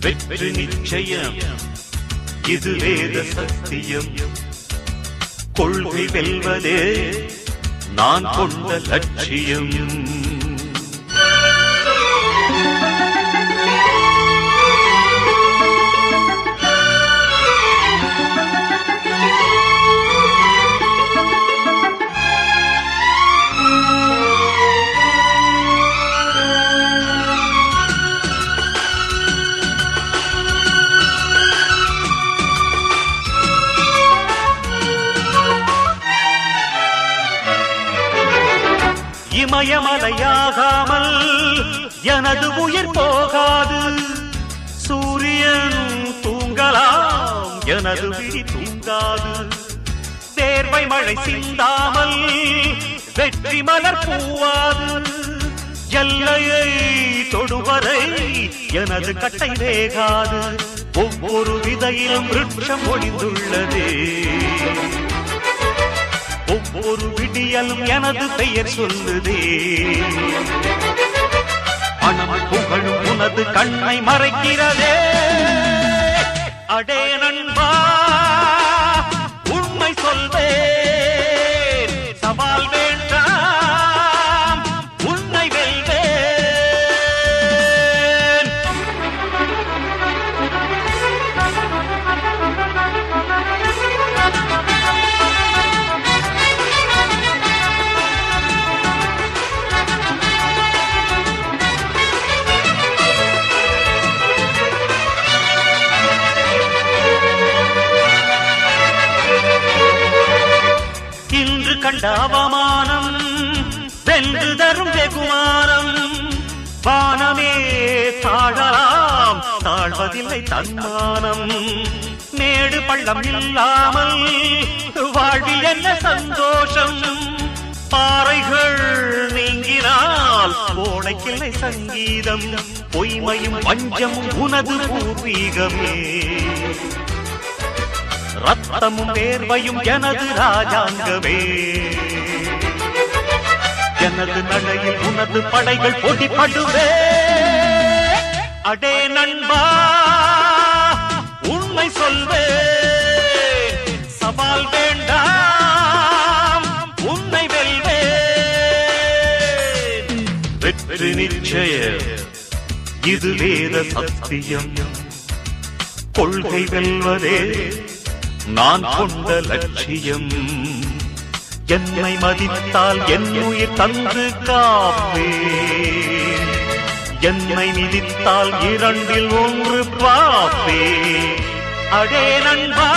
வெற்றி நிச்சயம். இது வேத சத்தியம். கொள்கை வெல்வதே நான் கொண்ட லட்சியம். இமயமலையாகாமல் எனது உயிர் போகாது. சூரியன் தூங்கலாம் எனது விழி தூங்காது. தேர்வை மழை சிந்தாமல் வெற்றி மலர் பூவாது. எல்லையை தொடுவரை எனது கட்டை வேகாது. ஒவ்வொரு விதையிலும் விருட்சம் ஒளிந்துள்ளதே. ஒவ்வொரு விடியலும் எனது பெயர் சொல்லுதே. பணம் புகழும் உனது கண்ணை மறைக்கிறதே. அடே நண்பா. கண்ட அவமானம் வென்று தரும் வெகுமானம். வானமே தாழலாம் தாழ்வதில்லை தன்மானம். மேடு பள்ளம் இல்லாமல் வாழ்வில் என்ன சந்தோஷம்? பாறைகள் நீங்கினால் ஓடைக்கில்லை சங்கீதம். பொய்மையும் பஞ்சம் உனது பூர்வீகமே. ரத்தமும் வேர்வையும் எனது ராஜாங்கமே. எனது நடையில் உனது படைகள் போட்டிப்படுவே. அடே நண்பா உண்மை சொல்வே. சவால் வேண்டாம் உன்னை வெல்வே. வெற்றி நிச்சய இது வேத சத்தியம். கொள்கை வெல்வதே. நான் கொண்ட லட்சியம். என்னை மதித்தால் என் உயிர் தந்து காப்பே என்னை மிதித்தால் இரண்டில் ஒன்று பாப்பே அடே நண்பா